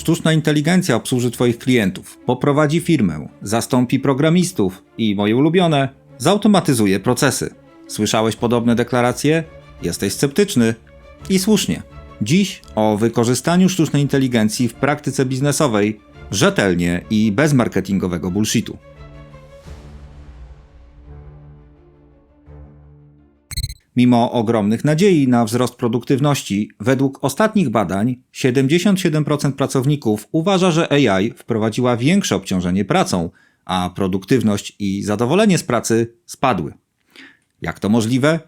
Sztuczna inteligencja obsłuży Twoich klientów, poprowadzi firmę, zastąpi programistów i, moje ulubione, zautomatyzuje procesy. Słyszałeś podobne deklaracje? Jesteś sceptyczny. I słusznie. Dziś o wykorzystaniu sztucznej inteligencji w praktyce biznesowej rzetelnie i bez marketingowego bullshitu. Mimo ogromnych nadziei na wzrost produktywności, według ostatnich badań 77% pracowników uważa, że AI wprowadziła większe obciążenie pracą, a produktywność i zadowolenie z pracy spadły. Jak to możliwe?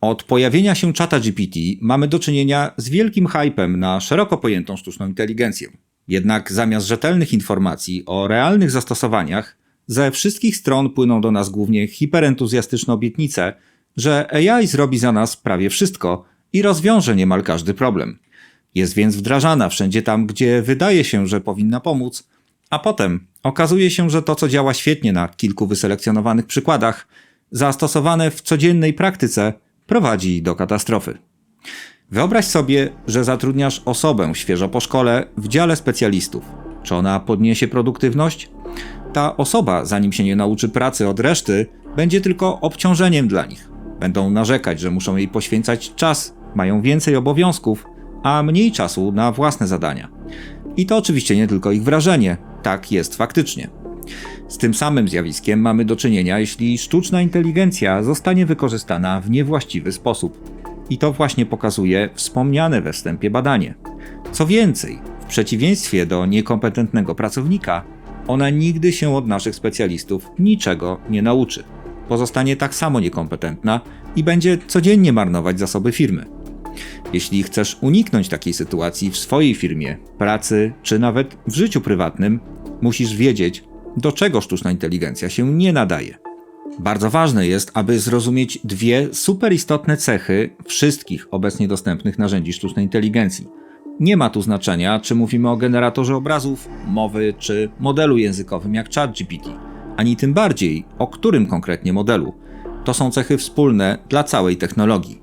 Od pojawienia się czata GPT mamy do czynienia z wielkim hypem na szeroko pojętą sztuczną inteligencję. Jednak zamiast rzetelnych informacji o realnych zastosowaniach, ze wszystkich stron płyną do nas głównie hiperentuzjastyczne obietnice, że AI zrobi za nas prawie wszystko i rozwiąże niemal każdy problem. Jest więc wdrażana wszędzie tam, gdzie wydaje się, że powinna pomóc, a potem okazuje się, że to, co działa świetnie na kilku wyselekcjonowanych przykładach, zastosowane w codziennej praktyce, prowadzi do katastrofy. Wyobraź sobie, że zatrudniasz osobę świeżo po szkole w dziale specjalistów. Czy ona podniesie produktywność? Ta osoba, zanim się nie nauczy pracy od reszty, będzie tylko obciążeniem dla nich. Będą narzekać, że muszą jej poświęcać czas, mają więcej obowiązków, a mniej czasu na własne zadania. I to oczywiście nie tylko ich wrażenie, tak jest faktycznie. Z tym samym zjawiskiem mamy do czynienia, jeśli sztuczna inteligencja zostanie wykorzystana w niewłaściwy sposób. I to właśnie pokazuje wspomniane we wstępie badanie. Co więcej, w przeciwieństwie do niekompetentnego pracownika, ona nigdy się od naszych specjalistów niczego nie nauczy. Pozostanie tak samo niekompetentna i będzie codziennie marnować zasoby firmy. Jeśli chcesz uniknąć takiej sytuacji w swojej firmie, pracy czy nawet w życiu prywatnym, musisz wiedzieć, do czego sztuczna inteligencja się nie nadaje. Bardzo ważne jest, aby zrozumieć dwie super istotne cechy wszystkich obecnie dostępnych narzędzi sztucznej inteligencji. Nie ma tu znaczenia, czy mówimy o generatorze obrazów, mowy czy modelu językowym jak ChatGPT, ani tym bardziej o którym konkretnie modelu. To są cechy wspólne dla całej technologii.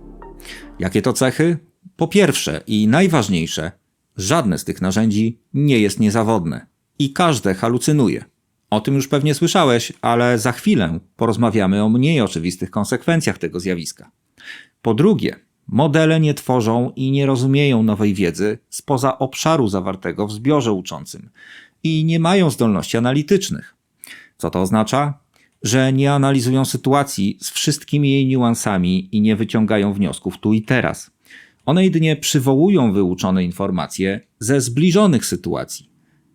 Jakie to cechy? Po pierwsze i najważniejsze, żadne z tych narzędzi nie jest niezawodne i każde halucynuje. O tym już pewnie słyszałeś, ale za chwilę porozmawiamy o mniej oczywistych konsekwencjach tego zjawiska. Po drugie, modele nie tworzą i nie rozumieją nowej wiedzy spoza obszaru zawartego w zbiorze uczącym i nie mają zdolności analitycznych. Co to oznacza? Że nie analizują sytuacji z wszystkimi jej niuansami i nie wyciągają wniosków tu i teraz. One jedynie przywołują wyuczone informacje ze zbliżonych sytuacji.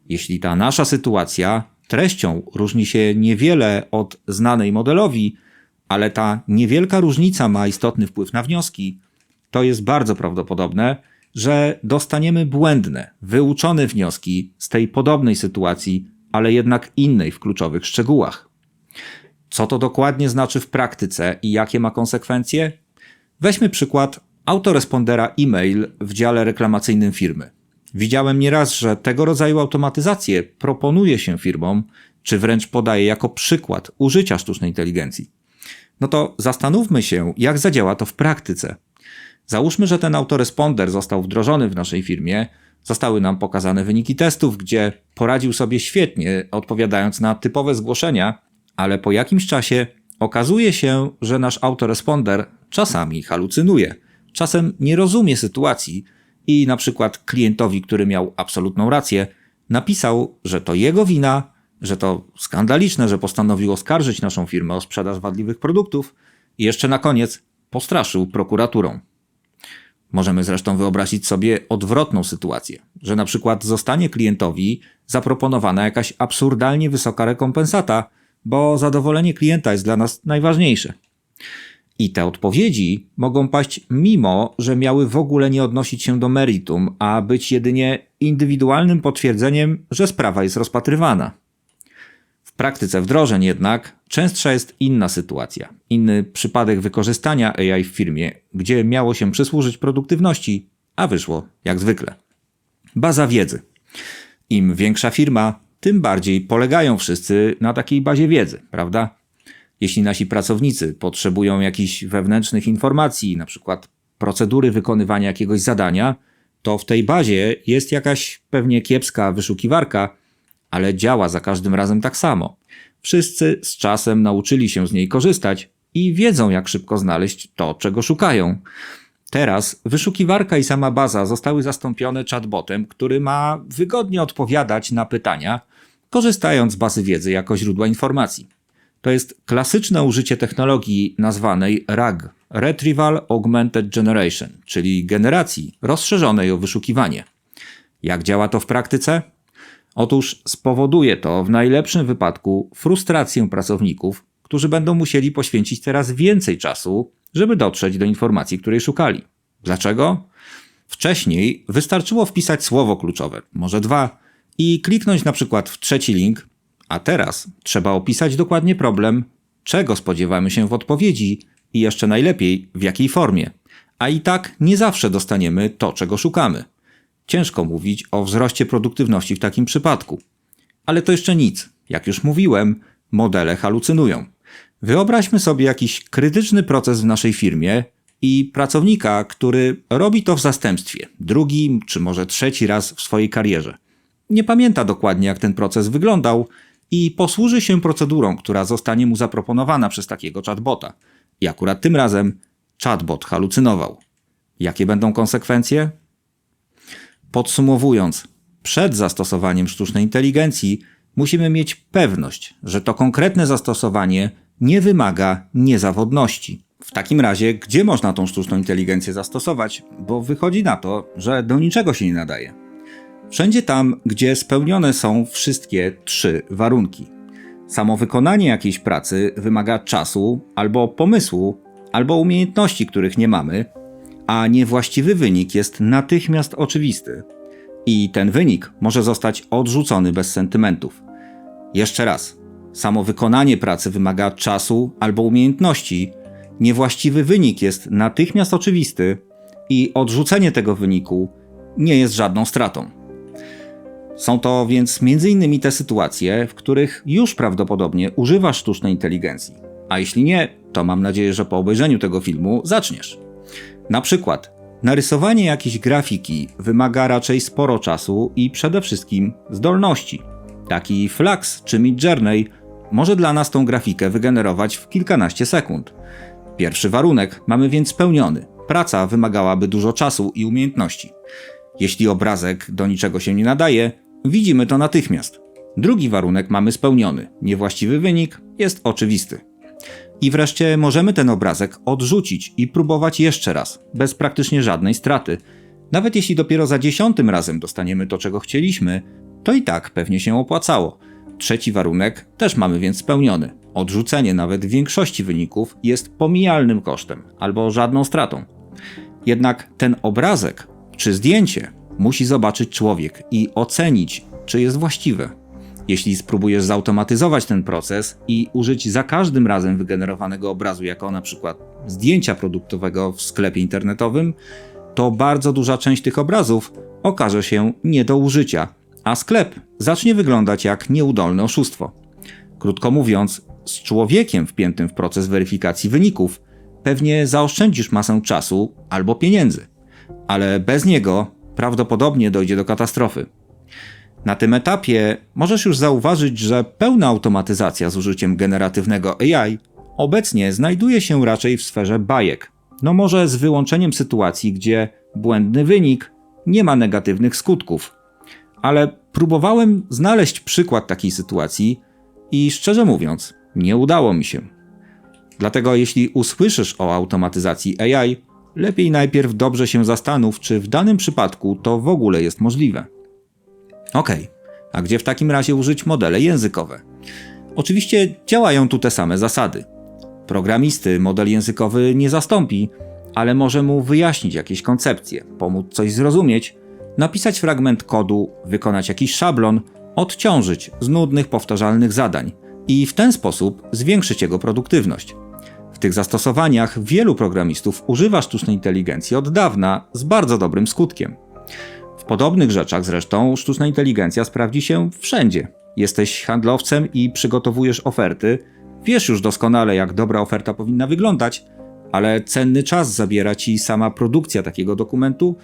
Jeśli ta nasza sytuacja treścią różni się niewiele od znanej modelowi, ale ta niewielka różnica ma istotny wpływ na wnioski, to jest bardzo prawdopodobne, że dostaniemy błędne, wyuczone wnioski z tej podobnej sytuacji, ale jednak innej w kluczowych szczegółach. Co to dokładnie znaczy w praktyce i jakie ma konsekwencje? Weźmy przykład autorespondera e-mail w dziale reklamacyjnym firmy. Widziałem nieraz, że tego rodzaju automatyzację proponuje się firmom, czy wręcz podaje jako przykład użycia sztucznej inteligencji. No to zastanówmy się, jak zadziała to w praktyce. Załóżmy, że ten autoresponder został wdrożony w naszej firmie, zostały nam pokazane wyniki testów, gdzie poradził sobie świetnie, odpowiadając na typowe zgłoszenia, ale po jakimś czasie okazuje się, że nasz autoresponder czasami halucynuje, czasem nie rozumie sytuacji i na przykład klientowi, który miał absolutną rację, napisał, że to jego wina, że to skandaliczne, że postanowił oskarżyć naszą firmę o sprzedaż wadliwych produktów i jeszcze na koniec postraszył prokuraturą. Możemy zresztą wyobrazić sobie odwrotną sytuację, że na przykład zostanie klientowi zaproponowana jakaś absurdalnie wysoka rekompensata, bo zadowolenie klienta jest dla nas najważniejsze. I te odpowiedzi mogą paść mimo, że miały w ogóle nie odnosić się do meritum, a być jedynie indywidualnym potwierdzeniem, że sprawa jest rozpatrywana. W praktyce wdrożeń jednak częstsza jest inna sytuacja, inny przypadek wykorzystania AI w firmie, gdzie miało się przysłużyć produktywności, a wyszło jak zwykle. Baza wiedzy. Im większa firma, tym bardziej polegają wszyscy na takiej bazie wiedzy, prawda? Jeśli nasi pracownicy potrzebują jakichś wewnętrznych informacji, na przykład procedury wykonywania jakiegoś zadania, to w tej bazie jest jakaś pewnie kiepska wyszukiwarka, ale działa za każdym razem tak samo. Wszyscy z czasem nauczyli się z niej korzystać i wiedzą, jak szybko znaleźć to, czego szukają. Teraz wyszukiwarka i sama baza zostały zastąpione chatbotem, który ma wygodnie odpowiadać na pytania, korzystając z bazy wiedzy jako źródła informacji. To jest klasyczne użycie technologii nazwanej RAG Retrieval Augmented Generation, czyli generacji rozszerzonej o wyszukiwanie. Jak działa to w praktyce? Otóż spowoduje to w najlepszym wypadku frustrację pracowników, którzy będą musieli poświęcić teraz więcej czasu, żeby dotrzeć do informacji, której szukali. Dlaczego? Wcześniej wystarczyło wpisać słowo kluczowe, może dwa, i kliknąć na przykład w trzeci link, a teraz trzeba opisać dokładnie problem, czego spodziewamy się w odpowiedzi i jeszcze najlepiej w jakiej formie. A i tak nie zawsze dostaniemy to, czego szukamy. Ciężko mówić o wzroście produktywności w takim przypadku. Ale to jeszcze nic. Jak już mówiłem, modele halucynują. Wyobraźmy sobie jakiś krytyczny proces w naszej firmie i pracownika, który robi to w zastępstwie, drugi czy może trzeci raz w swojej karierze. Nie pamięta dokładnie, jak ten proces wyglądał i posłuży się procedurą, która zostanie mu zaproponowana przez takiego chatbota. I akurat tym razem chatbot halucynował. Jakie będą konsekwencje? Podsumowując, przed zastosowaniem sztucznej inteligencji musimy mieć pewność, że to konkretne zastosowanie nie wymaga niezawodności. W takim razie, gdzie można tą sztuczną inteligencję zastosować? Bo wychodzi na to, że do niczego się nie nadaje. Wszędzie tam, gdzie spełnione są wszystkie trzy warunki. Samo wykonanie jakiejś pracy wymaga czasu, albo pomysłu, albo umiejętności, których nie mamy, a niewłaściwy wynik jest natychmiast oczywisty. I ten wynik może zostać odrzucony bez sentymentów. Jeszcze raz, samo wykonanie pracy wymaga czasu albo umiejętności, niewłaściwy wynik jest natychmiast oczywisty i odrzucenie tego wyniku nie jest żadną stratą. Są to więc m.in. te sytuacje, w których już prawdopodobnie używasz sztucznej inteligencji. A jeśli nie, to mam nadzieję, że po obejrzeniu tego filmu zaczniesz. Na przykład, narysowanie jakiejś grafiki wymaga raczej sporo czasu i przede wszystkim zdolności. Taki Flux czy Midjourney może dla nas tą grafikę wygenerować w kilkanaście sekund. Pierwszy warunek mamy więc spełniony. Praca wymagałaby dużo czasu i umiejętności. Jeśli obrazek do niczego się nie nadaje, widzimy to natychmiast. Drugi warunek mamy spełniony. Niewłaściwy wynik jest oczywisty. I wreszcie możemy ten obrazek odrzucić i próbować jeszcze raz, bez praktycznie żadnej straty. Nawet jeśli dopiero za dziesiątym razem dostaniemy to, czego chcieliśmy, to i tak pewnie się opłacało. Trzeci warunek też mamy więc spełniony. Odrzucenie nawet większości wyników jest pomijalnym kosztem albo żadną stratą. Jednak ten obrazek czy zdjęcie musi zobaczyć człowiek i ocenić, czy jest właściwe. Jeśli spróbujesz zautomatyzować ten proces i użyć za każdym razem wygenerowanego obrazu jako na przykład zdjęcia produktowego w sklepie internetowym, to bardzo duża część tych obrazów okaże się nie do użycia, a sklep zacznie wyglądać jak nieudolne oszustwo. Krótko mówiąc, z człowiekiem wpiętym w proces weryfikacji wyników pewnie zaoszczędzisz masę czasu albo pieniędzy, ale bez niego prawdopodobnie dojdzie do katastrofy. Na tym etapie możesz już zauważyć, że pełna automatyzacja z użyciem generatywnego AI obecnie znajduje się raczej w sferze bajek. No może z wyłączeniem sytuacji, gdzie błędny wynik nie ma negatywnych skutków. Ale próbowałem znaleźć przykład takiej sytuacji i szczerze mówiąc, nie udało mi się. Dlatego jeśli usłyszysz o automatyzacji AI, lepiej najpierw dobrze się zastanów, czy w danym przypadku to w ogóle jest możliwe. Ok, a gdzie w takim razie użyć modele językowe? Oczywiście działają tu te same zasady. Programisty model językowy nie zastąpi, ale może mu wyjaśnić jakieś koncepcje, pomóc coś zrozumieć, napisać fragment kodu, wykonać jakiś szablon, odciążyć z nudnych, powtarzalnych zadań i w ten sposób zwiększyć jego produktywność. W tych zastosowaniach wielu programistów używa sztucznej inteligencji od dawna z bardzo dobrym skutkiem. W podobnych rzeczach zresztą sztuczna inteligencja sprawdzi się wszędzie. Jesteś handlowcem i przygotowujesz oferty, wiesz już doskonale, jak dobra oferta powinna wyglądać, ale cenny czas zabiera ci sama produkcja takiego dokumentu,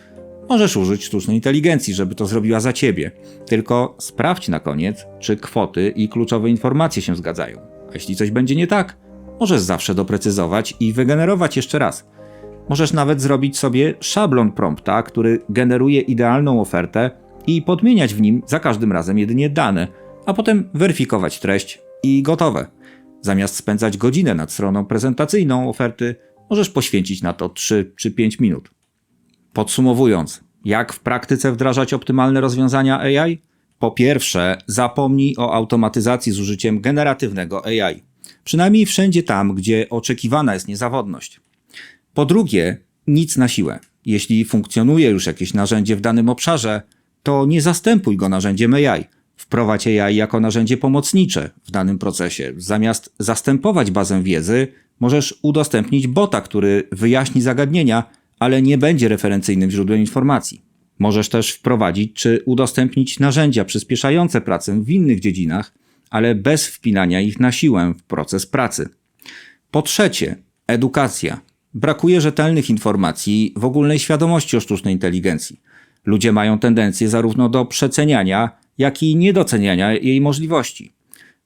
Możesz użyć sztucznej inteligencji, żeby to zrobiła za ciebie. Tylko sprawdź na koniec, czy kwoty i kluczowe informacje się zgadzają. A jeśli coś będzie nie tak, możesz zawsze doprecyzować i wygenerować jeszcze raz. Możesz nawet zrobić sobie szablon prompta, który generuje idealną ofertę i podmieniać w nim za każdym razem jedynie dane, a potem weryfikować treść i gotowe. Zamiast spędzać godzinę nad stroną prezentacyjną oferty, możesz poświęcić na to 3 czy 5 minut. Podsumowując, jak w praktyce wdrażać optymalne rozwiązania AI? Po pierwsze, zapomnij o automatyzacji z użyciem generatywnego AI. Przynajmniej wszędzie tam, gdzie oczekiwana jest niezawodność. Po drugie, nic na siłę. Jeśli funkcjonuje już jakieś narzędzie w danym obszarze, to nie zastępuj go narzędziem AI. Wprowadź AI jako narzędzie pomocnicze w danym procesie. Zamiast zastępować bazę wiedzy, możesz udostępnić bota, który wyjaśni zagadnienia, ale nie będzie referencyjnym źródłem informacji. Możesz też wprowadzić czy udostępnić narzędzia przyspieszające pracę w innych dziedzinach, ale bez wpinania ich na siłę w proces pracy. Po trzecie, edukacja. Brakuje rzetelnych informacji w ogólnej świadomości o sztucznej inteligencji. Ludzie mają tendencję zarówno do przeceniania, jak i niedoceniania jej możliwości.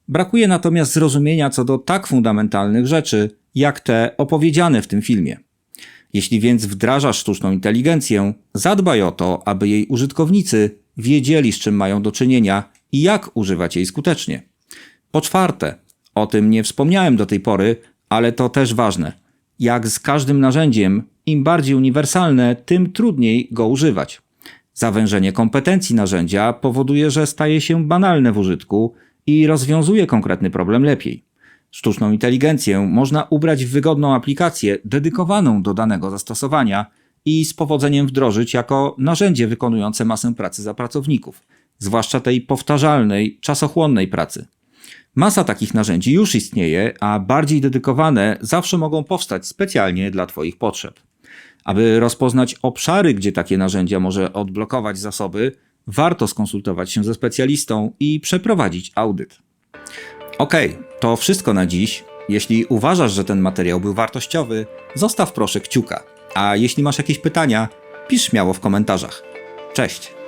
Brakuje natomiast zrozumienia co do tak fundamentalnych rzeczy, jak te opowiedziane w tym filmie. Jeśli więc wdrażasz sztuczną inteligencję, zadbaj o to, aby jej użytkownicy wiedzieli, z czym mają do czynienia i jak używać jej skutecznie. Po czwarte, o tym nie wspomniałem do tej pory, ale to też ważne. Jak z każdym narzędziem, im bardziej uniwersalne, tym trudniej go używać. Zawężenie kompetencji narzędzia powoduje, że staje się banalne w użytku i rozwiązuje konkretny problem lepiej. Sztuczną inteligencję można ubrać w wygodną aplikację dedykowaną do danego zastosowania i z powodzeniem wdrożyć jako narzędzie wykonujące masę pracy za pracowników, zwłaszcza tej powtarzalnej, czasochłonnej pracy. Masa takich narzędzi już istnieje, a bardziej dedykowane zawsze mogą powstać specjalnie dla Twoich potrzeb. Aby rozpoznać obszary, gdzie takie narzędzia może odblokować zasoby, warto skonsultować się ze specjalistą i przeprowadzić audyt. Ok, to wszystko na dziś. Jeśli uważasz, że ten materiał był wartościowy, zostaw proszę kciuka. A jeśli masz jakieś pytania, pisz śmiało w komentarzach. Cześć!